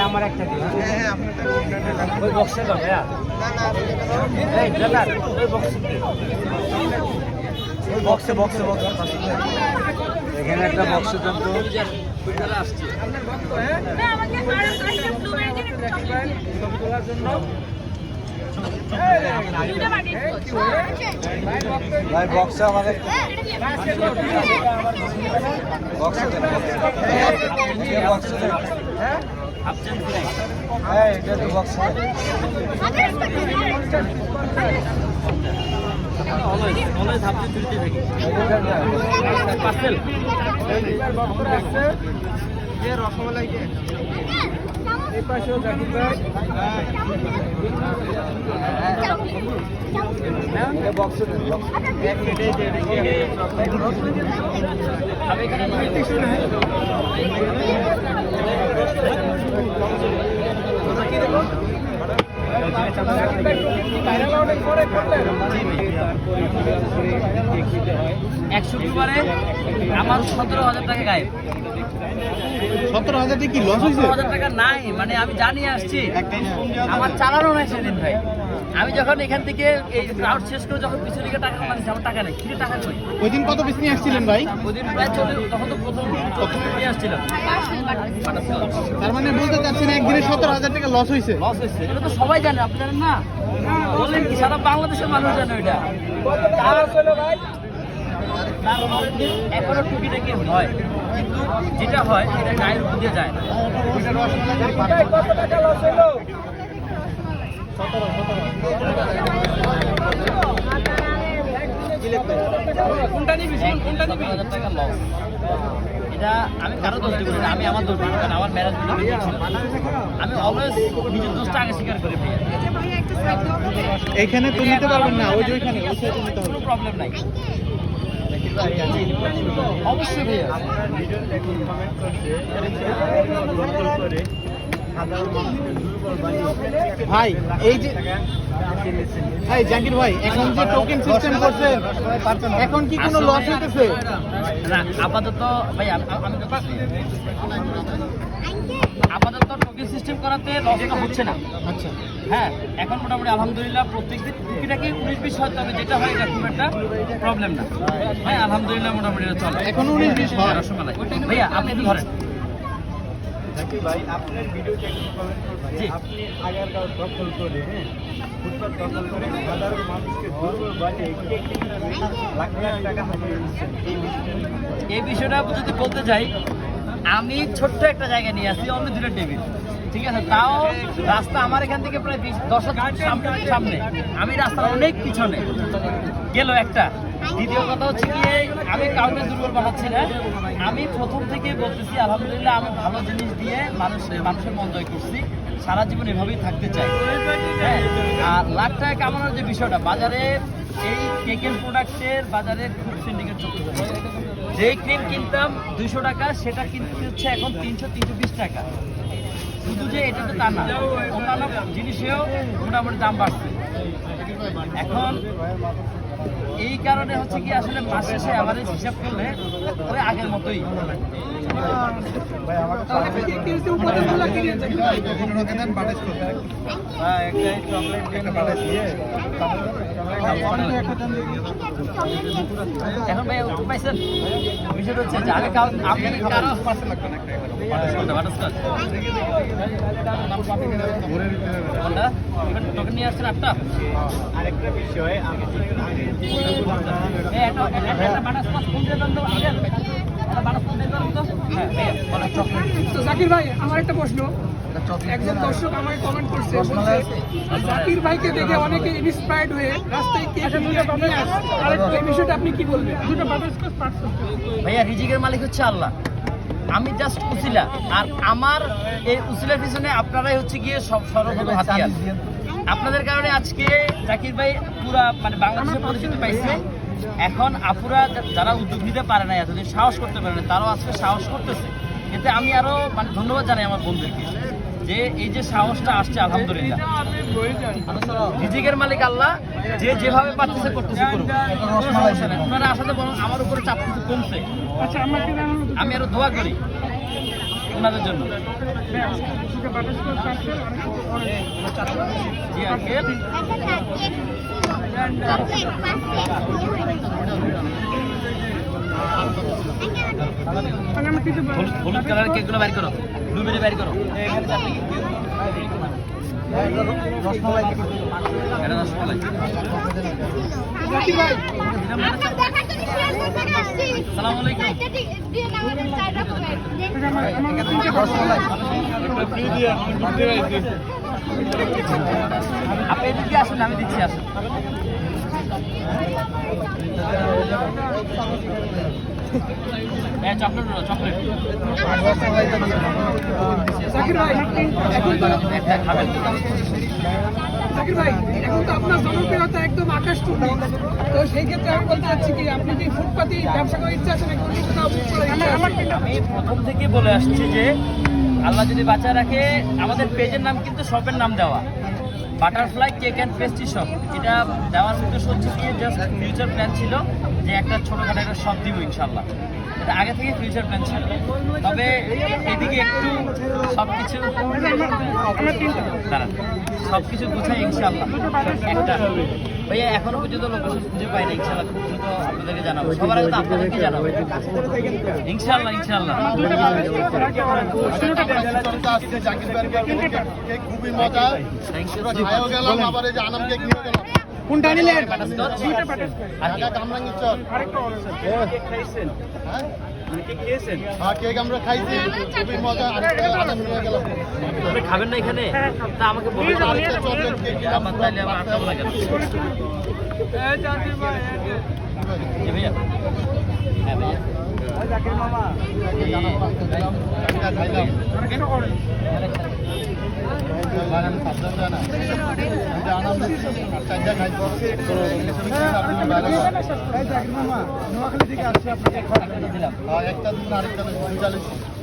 আমার একটা ওই বক্সে দাদা ওই বক্সে ওই বক্সে বক্সে বক্সে এখানে একটা বক্সে দাম তো। না আমাকে আর একটা ব্লু ব্যাগের একটা চকলেট দুটো বাটি ভাই বক্সে আমাদের বক্সে বক্সে হ্যাঁ এটা তো বক্সে বক্সে দেন এক শুক্রবারে আমার সতেরো হাজার টাকা গায়ে সতেরো হাজার কি লস হয়েছে? টাকা নাই মানে আমি জানিয়ে আসছি। আমার চালানো নাই সেদিন ভাই। আমি যখন এখান থেকে এই ক্রাউড শেষ করে যখন পিছনে দিকে টাকা পাচ্ছি আমার টাকা নেই। কিনে টাকা কই? ওই দিন কত পিস নিয়ে আসছিলেন ভাই? ওদিন প্রায় চলে তখন তো প্রথম প্রথম নিয়ে আসছিলাম। তার মানে বলতে চাচ্ছেন একদিনে সতেরো হাজার টাকা লস হয়েছে? লস হয়েছে। এটা তো সবাই জানে আপনি জানেন না? বললেন কি সারা বাংলাদেশের মানুষ জানে এটা এখনও টুকিটাকি হয়? কিন্তু যেটা হয় এটা গায়ের উপর যায় না। কোনটা নিবি কোনটা নিবি? টাকা লস এটা আমি কারও দোষ দিব না আমি আমার দোষ দিব কারণ আমার ম্যারেজ আমি অলওয়েজ নিজের দোষটা আগে স্বীকার করি ভাইয়া। এখানে তো নিতে পারবেন না ওই যে ওইখানে ওই সাইডে নিতে হবে। কোনো প্রবলেম নাই। ভাই, এই যে ভাই, জাকির ভাই, এখন যে টোকেন সিস্টেম করছে, এখন কি কোনো লস হইতেছে? আপাতত ভাই আমি আপাতত টোকেন সিস্টেম করাতে লসটা হচ্ছে না। আচ্ছা। হ্যাঁ এখন মোটামুটি আলহামদুলিল্লাহ প্রত্যেকদিন টুকিটাকি উনিশ বিশ হয় তবে যেটা হয় এটা খুব একটা প্রবলেম না। ভাই আলহামদুলিল্লাহ মোটামুটি চলে। এখন উনিশ বিশ হয়। রসমালাই ভাইয়া আপনি একটু ধরেন। ভাই আপনার ভিডিওতে একটু কমেন্ট করছি আপনি আগারগাঁও দখল করে হ্যাঁ ফুটপাত দখল করে সাধারণ মানুষকে দুর্বল বাজে লাখ লাখ টাকা হারিয়ে এই বিষয়টা যদি বলতে যাই আমি ছোট্ট একটা জায়গা নিয়ে আসছি অন্য দুটো টেবিল ঠিক আছে? তাও রাস্তা আমার এখান থেকে প্রায় দশ সামনে। আমি রাস্তার অনেক পিছনে। গেল একটা। দ্বিতীয় কথা হচ্ছে গিয়ে আমি কাউকে দুর্বল বানাচ্ছি না। আমি প্রথম থেকে বলতেছি, আলহামদুলিল্লাহ, আমি ভালো জিনিস দিয়ে মানুষের মানুষের মন জয় করছি। সারা জীবন এভাবেই থাকতে চাই। হ্যাঁ? আর লাখ টাকা কামানোর যে বিষয়টা, বাজারে এই কেকের প্রোডাক্টের বাজারে খুব সিন্ডিকেট চলতেছে যেই ক্রিম কিনতাম দুশো টাকা, সেটা কিনতে হচ্ছে এখন তিনশো তিনশো বিশ টাকা। শুধু যে এটা তো তা না, অন্যান্য জিনিসেও মোটামুটি দাম বাড়ছে। এখন এই কারণে হচ্ছে কি আসলে মাস শেষে আমাদের হিসাব করলে ওই আগের মতোই। হ্যাঁ এখন ভাই পাইছেন? বিষয়টা হচ্ছে যে আমি কাউ আপনি কারও বাটারস্কচ কোনটা? টোকেন নিয়ে আসছেন আটটা? আরেকটা বিষয় আমি হ্যাঁ জাকির ভাই আমার একটা প্রশ্ন। একজন দর্শক আমাকে কমেন্ট করছে জাকির ভাইকে দেখে অনেকে ইন্সপায়ার্ড হয়ে রাস্তায় কেক নিয়ে নিয়ে আসছে? এই বিষয়টা আপনি কি বলবেন? দুটো বাটারস্কচ ভাইয়া রিজিকের মালিক হচ্ছে আল্লাহ। আমি জাস্ট উসিলা। আর আমার এই উসিলার পিছনে আপনারাই হচ্ছে গিয়ে সব সর্বপ্রথম হাতিয়ার। আপনাদের কারণে আজকে জাকির ভাই পুরা মানে বাংলাদেশে পরিচিতি পাইছে। এখন আপুরা যারা উদ্যোগ নিতে পারে না এতদিন সাহস করতে পারে না তারাও আজকে সাহস করতেছে। এতে আমি আরও মানে ধন্যবাদ জানাই আমার বন্ধুদেরকে যে এই যে সাহসটা আসছে, আলহামদুলিল্লাহ। রিজিকের মালিক আল্লাহ, যে যেভাবে পারতেছে করতেছে করুক। আসাতে বরং আমার উপরে চাপ কিছু কমছে। আমি আরও দোয়া করি। ওনাদের জন্য। জি আঙ্কেল হলুদ কালারের কেকগুলো বাইর করো। ব্লুবেরি বাইর করো। আপনি এদিকে আসুন আমি দিচ্ছি আসুন। হ্যাঁ চকলেট জাকির ভাই এখন তো জাকির ভাই এখন তো আপনার জনপ্রিয়তা একদম আকাশ তো সেই ক্ষেত্রে আমি বলতে চাচ্ছি কি আপনি কি ফুটপাতি ব্যবসা করার ইচ্ছা নাকি আছে? আমি প্রথম থেকে বলে আসছি যে আল্লাহ যদি বাঁচা রাখে আমাদের পেজের নাম কিন্তু শপের নাম দেওয়া। Butterfly cake and pastry shop. এটা দেওয়ার উদ্দেশ্য হচ্ছে কি জাস্ট ফিউচার প্ল্যান ছিল যে একটা ছোটোখাটো একটা শপ দিব ইনশাল্লাহ। এটা আগে থেকে ফিউচার প্ল্যান ছিল। তবে এদিকে একটু সব কিছু দাঁড়ান। সব কিছু গুছাই ইনশাল্লাহ একটা ভাইয়া এখনও পর্যন্ত লোকেশন খুঁজে পাই না ইনশাল্লাহ খুব দ্রুত আপনাদেরকে জানাব। সবার আগে তো আপনাদেরকে জানাব। ইনশাল্লাহ ইনশাল্লাহ খুবই মজা আবার এই যে আনাম কেক নিয়ে গেলাম কোনটা নিলেন চল। হ্যাঁ? হ্যাঁ গেলাম। আপনি খাবেন না এখানে? তা আমাকে বলুন। হ্যাঁ একটা দিন আরেকটা দিন আচ্ছা। ভাই,